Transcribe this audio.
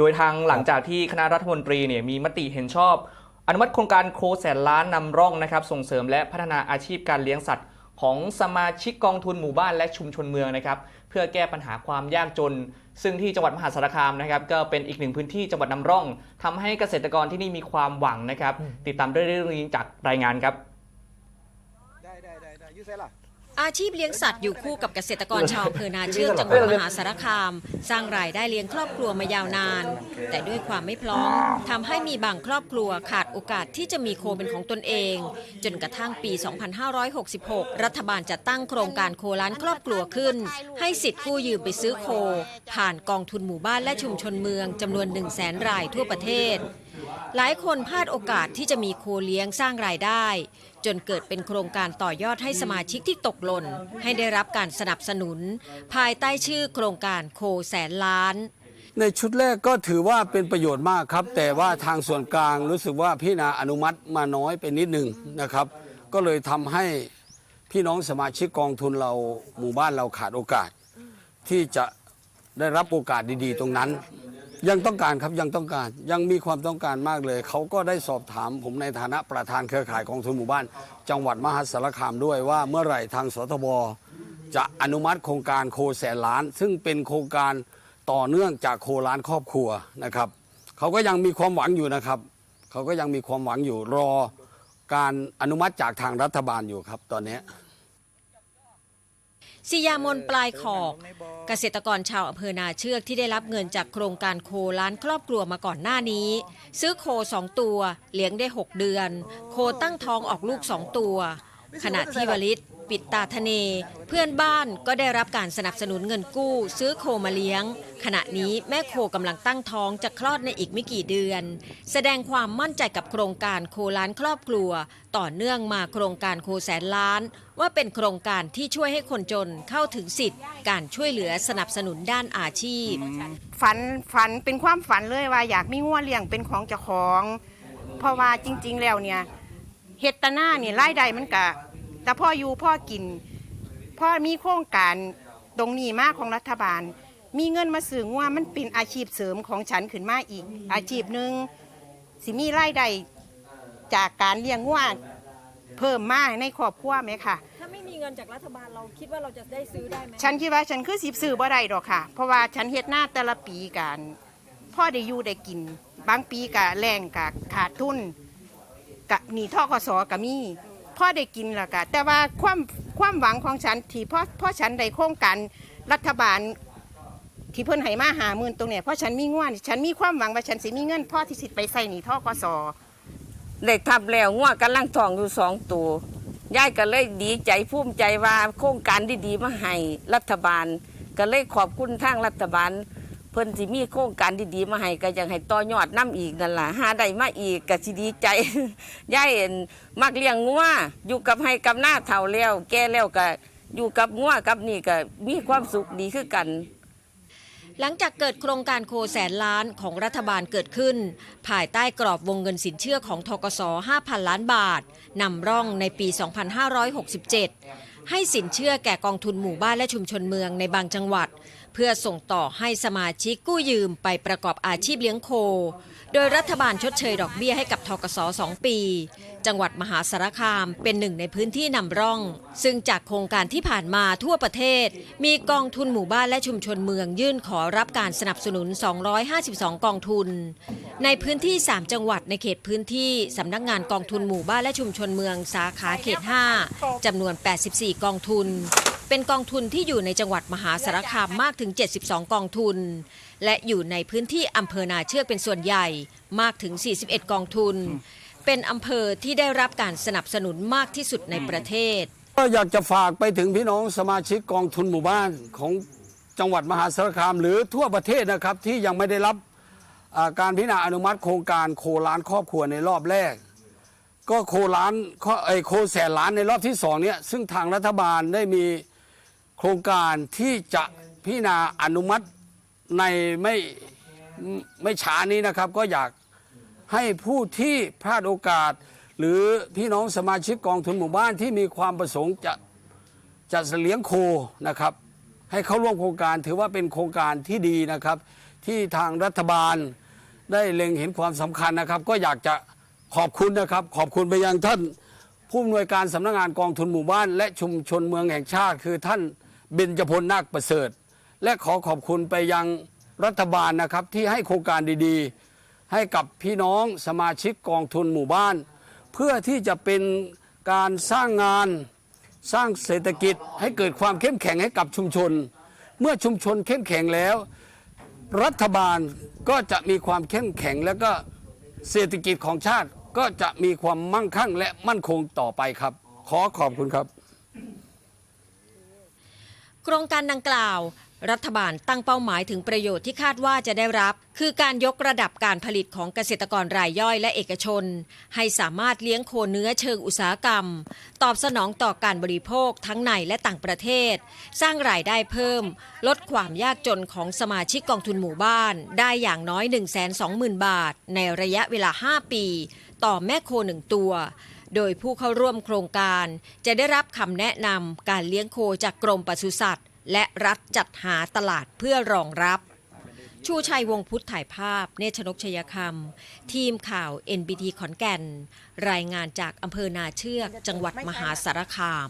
โดยทางหลังจากที่คณะรัฐมนตรีเนี่ยมีมติเห็นชอบ อนุมัติโครงการโคแสนล้านนำร่องนะครับส่งเสริมและพัฒนาอาชีพการเลี้ยงสัตว์ ของสมาชิกกองทุนหมู่บ้านและชุมชนเมืองนะครับเพื่อแก้ปัญหาความยากจน ซึ่งที่จังหวัดมหาสารคามนะครับก็เป็นอีกหนึ่งพื้นที่จังหวัดนำร่องทำให้เกษตรกรที่นี่มีความหวังนะครับติดตามด้วยเรื่องนี้จากรายงานครับได้ได้ได้ได้ยูเซ่ล่ะ อาชีพเลี้ยงสัตว์อยู่คู่กับเกษตรกรชาวอำเภอนาเชือกจังหวัดมหาสารคาม สร้างรายได้เลี้ยงครอบครัวมายาวนาน แต่ด้วยความไม่พร้อมทำให้มีบางครอบครัวขาดโอกาสที่จะมีโคเป็นของตนเอง จนกระทั่งปี 2566 รัฐบาลจะตั้งโครงการโคล้านครอบครัวขึ้น ให้สิทธิ์กู้ยืมไปซื้อโค ผ่านกองทุนหมู่บ้านและชุมชนเมืองจำนวน 1 0 0 0 0แสนรายทั่วประเทศ หลายคนพลาดโอกาสที่จะมีโคเลี้ยงสร้างรายได้ จนเกิดเป็นโครงการต่อยอดให้สมาชิกที่ตกหล่น ให้ได้รับการสนับสนุน ภายใต้ชื่อโครงการโคแสนล้าน ในชุดแรกก็ถือว่าเป็นประโยชน์มากครับ แต่ว่าทางส่วนกลางรู้สึกว่าพี่นาอนุมัติมาน้อยไปนิดหนึ่งนะครับ ก็เลยทำให้พี่น้องสมาชิกกองทุนเราหมู่บ้านเราขาดโอกาส ที่จะได้รับโอกาสดีๆ ตรงนั้น ยังต้องการครับยังต้องการยังมีความต้องการมากเลย เขาก็ได้สอบถามผมในฐานะประธานเครือข่ายกองทุนหมู่บ้าน จังหวัดมหาสารคามด้วยว่าเมื่อไหร่ทางสทบจะอนุมัติโครงการโคแสนล้าน ซึ่งเป็นโครงการต่อเนื่องจากโคล้านครอบครัวนะครับเขาก็ยังมีความหวังอยู่นะครับเขาก็ยังมีความหวังอยู่รอการอนุมัติจากทางรัฐบาลอยู่ครับตอนนี้ สิยามนปลายขอกเกษตรกรชาวอำเภอนาเชือกที่ได้รับเงินจากโครงการโคล้านครอบครัวมาก่อนหน้านี้ ซื้อโคสองตัว เลี้ยงได้ 6 เดือน โคตั้งท้องออกลูกสองตัว ขณะที่วลิต ปิดตาทะเน เพื่อนบ้านก็ได้รับการสนับสนุนเงินกู้ ซื้อโคมาเลี้ยง ขณะนี้แม่โคกำลังตั้งท้องจะคลอดในอีกไม่กี่เดือน แสดงความมั่นใจกับโครงการโคล้านครอบครัว ต่อเนื่องมาโครงการโคแสนล้าน ว่าเป็นโครงการที่ช่วยให้คนจนเข้าถึงสิทธิ์ การช่วยเหลือสนับสนุนด้านอาชีพ ฝันฝันเป็นความฝันเลยว่าอยากมีงัวเลี้ยงเป็นของเจ้าของ เพราะว่าจริง ๆ แล้วเนี่ยเฮตหน้าเนี่ยรายได้มันกะ แต่พ่ออยู่พ่อกิน พ่อมีโครงการตรงนี้มากของรัฐบาล มีเงินมาซื้องัวมันเป็นอาชีพเสริมของฉันขึ้นมาอีก อาชีพหนึ่งสิมีรายได้จากการเลี้ยงงัวเพิ่มมากในครอบครัวไหมค่ะ ถ้าไม่มีเงินจากรัฐบาลเราคิดว่าเราจะได้ซื้อได้ไหมฉันคิดว่าฉันคือสิบซื้อบ่ได้ดอกค่ะ เพราะว่าฉันเฮ็ดหน้าแต่ละปีกันพ่อได้อยู่ได้กิน บางปีกะแรงกะขาดทุนกะหนีท่อกสกะมี พ่อได้กินและกะแต่ว่าความความหวังของฉันที่พ่อพ่อฉันได้โครงการรัฐบาลที่เพิ่นให้มาหาหมื่นตรงเนี้ยเพราะฉันมีง่วนฉันมีความหวังว่าฉันสิมีเงินพ่อที่สิไปใส่หนีท่อกสได้ทำแล้วงัวกำลังท้องอยู่สองตัวยายก็เลยดีใจภูมิใจว่าโครงการดีๆมาให้รัฐบาล ก็เลยขอบคุณทางรัฐบาล เพิ่นสิมีโครงการดีๆมาให้ก็ยังให้ต่อยอดน้ำอีกนั่นล่ะหาได้มาอีกก็สิดีใจ ยายเห็นมักเลี้ยงงัวอยู่กับให้กับหน้าเฒ่าแล้ว แก่แล้วก็อยู่กับงัวกับนี่ก็มีความสุขดีคือกัน หลังจากเกิดโครงการโคแสนล้านของรัฐบาลเกิดขึ้น ภายใต้กรอบวงเงินสินเชื่อของทกส 5,000 ล้านบาทนำร่องในปี 2567 ให้สินเชื่อแก่กองทุนหมู่บ้านและชุมชนเมืองในบางจังหวัด พื่อส่งต่อให้สมาชิกกู้ยืมไปประกอบอาชีพเลี้ยงโค โดยรัฐบาลชดเชยดอกเบี้ยให้กับทกส2ปี จังหวัดมหาสารคามเป็นหนึ่งในพื้นที่นำร่อง ซึ่งจากโครงการที่ผ่านมาทั่วประเทศ มีกองทุนหมู่บ้านและชุมชนเมืองยื่นขอรับการสนับสนุน 252 กองทุน ในพื้นที่ 3 จังหวัดในเขตพื้นที่สำนักงานกองทุนหมู่บ้านและชุมชนเมืองสาขาเขต 5จำนวน 84 กองทุน เป็นกองทุนที่อยู่ในจังหวัดมหาสารคามมากถึง 72 กองทุน และอยู่ในพื้นที่อำเภอนาเชือกเป็นส่วนใหญ่มากถึง 41 กองทุน เป็นอำเภอที่ได้รับการสนับสนุนมากที่สุดในประเทศ ก็อยากจะฝากไปถึงพี่น้องสมาชิกกองทุนหมู่บ้านของจังหวัดมหาสารคามหรือทั่วประเทศนะครับที่ยังไม่ได้รับการพิจารณาอนุมัติโครงการโคล้านครอบครัวในรอบแรก ก็โคล้านไอโคแสนล้านในรอบที่สองเนี่ยซึ่งทางรัฐบาลได้มี โครงการที่จะพิจารณาอนุมัติในไม่ไม่ช้านี้นะครับ ก็อยากให้ผู้ที่พลาดโอกาส หรือพี่น้องสมาชิกกองทุนหมู่บ้านที่มีความประสงค์จะจะเลี้ยงโคนะครับ ให้เข้าร่วมโครงการถือว่าเป็นโครงการที่ดีนะครับ ที่ทางรัฐบาลได้เล็งเห็นความสำคัญนะครับ ก็อยากจะขอบคุณนะครับ ขอบคุณไปยังท่านผู้อำนวยการสำนักงานกองทุนหมู่บ้าน และชุมชนเมืองแห่งชาติ คือท่าน เบญจพลนาคประเสริฐ และขอขอบคุณไปยังรัฐบาลนะครับที่ให้โครงการดีๆ ให้กับพี่น้องสมาชิกกองทุนหมู่บ้าน เพื่อที่จะเป็นการสร้างงานสร้างเศรษฐกิจให้เกิดความเข้มแข็งให้กับชุมชน เมื่อชุมชนเข้มแข็งแล้ว รัฐบาลก็จะมีความเข้มแข็งแล้วก็เศรษฐกิจของชาติก็จะมีความมั่งคั่งและมั่นคงต่อไปครับ ขอขอบคุณครับ โครงการดังกล่าว รัฐบาลตั้งเป้าหมายถึงประโยชน์ที่คาดว่าจะได้รับ คือการยกระดับการผลิตของเกษตรกรรายย่อยและเอกชน ให้สามารถเลี้ยงโคเนื้อเชิงอุตสาหกรรม ตอบสนองต่อการบริโภคทั้งในและต่างประเทศ สร้างรายได้เพิ่ม ลดความยากจนของสมาชิกกองทุนหมู่บ้าน ได้อย่างน้อย 120,000 บาท ในระยะเวลา 5 ปี ต่อแม่โคหนึ่งตัว โดยผู้เข้าร่วมโครงการ จะได้รับคำแนะนำการเลี้ยงโคจากกรมปศุสัตว์ และรัฐจัดหาตลาดเพื่อรองรับ ชูชัยวงพุทธถ่ายภาพ เนชนกชยคำทีมข่าว NBT ขอนแก่น รายงานจากอำเภอนาเชือก จังหวัดมหาสารคาม